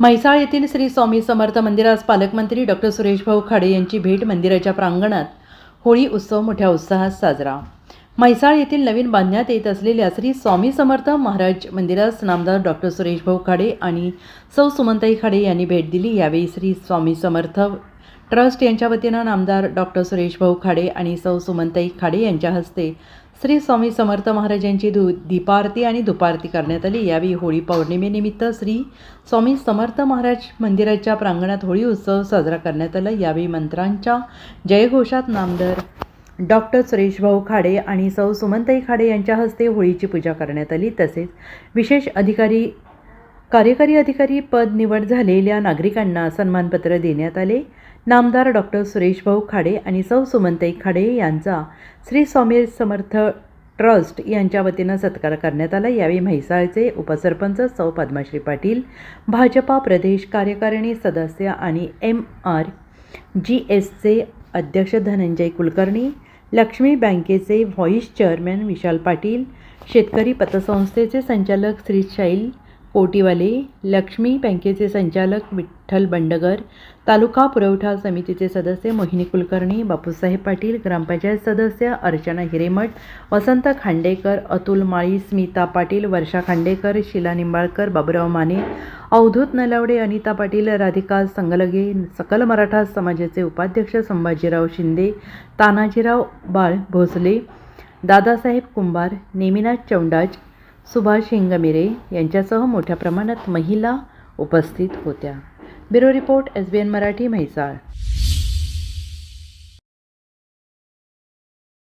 म्हैसाळ येथील श्री स्वामी समर्थ मंदिरास पालकमंत्री डॉक्टर सुरेश भाऊ खाडे यांची भेट मंदिराच्या प्रांगणात होळी उत्सव मोठ्या उत्साहात साजरा. म्हैसाळ येथील नवीन बांधण्यात येत असलेल्या श्री स्वामी समर्थ महाराज मंदिरास नामदार डॉक्टर सुरेश भाऊ खाडे आणि सौ सुमंताई खाडे यांनी भेट दिली. यावेळी श्री स्वामी समर्थ ट्रस्ट यांच्या वतीनं नामदार डॉक्टर सुरेश भाऊ खाडे आणि सौ सुमंताई खाडे यांच्या हस्ते श्री स्वामी समर्थ महाराजांची दु दीपारती आणि दुपारती करण्यात आली. यावेळी होळी पौर्णिमेनिमित्त श्री स्वामी समर्थ महाराज मंदिराच्या प्रांगणात होळी उत्सव साजरा करण्यात आला. यावेळी मंत्रांच्या जयघोषात नामदार डॉक्टर सुरेश भाऊ खाडे आणि सौ सुमंताई खाडे यांच्या हस्ते होळीची पूजा करण्यात आली. तसेच विशेष अधिकारी कार्यकारी अधिकारी पद निवड झालेल्या नागरिकांना सन्मानपत्र देण्यात आले. नामदार डॉक्टर सुरेश भाऊ खाडे आणि सौ सुमंताई खाडे यांचा श्री स्वामी समर्थ ट्रस्ट यांच्या वतीनं सत्कार करण्यात आला. यावेळी म्हैसाळचे उपसरपंच सौ पद्मश्री पाटील भाजपा प्रदेश कार्यकारिणी सदस्य आणि एम आर जी एसचे अध्यक्ष धनंजय कुलकर्णी लक्ष्मी बँकेचे व्हॉईस चेअरमॅन विशाल पाटील शेतकरी पतसंस्थेचे संचालक श्री शैल कोटीवाले लक्ष्मी बँकेचे संचालक विठ्ठल बंडगर तालुका पुरवठा समितीचे सदस्य मोहिनी कुलकर्णी बापूसाहेब पाटील ग्रामपंचायत सदस्य अर्चना हिरेमठ वसंत खांडेकर अतुल माळी स्मिता पाटील वर्षा खांडेकर शिला निंबाळकर बाबुराव माने अवधूत नलावडे अनिता पाटील राधिका संगलगे सकल मराठा समाजाचे उपाध्यक्ष संभाजीराव शिंदे तानाजीराव बाळ भोसले दादासाहेब कुंभार नेमिनाथ चौंडाज सुभाष हिंगमिरे यांच्यासह मोठ्या प्रमाणात महिला उपस्थित होत्या. Bureau report S B N Marathi Mhaisal.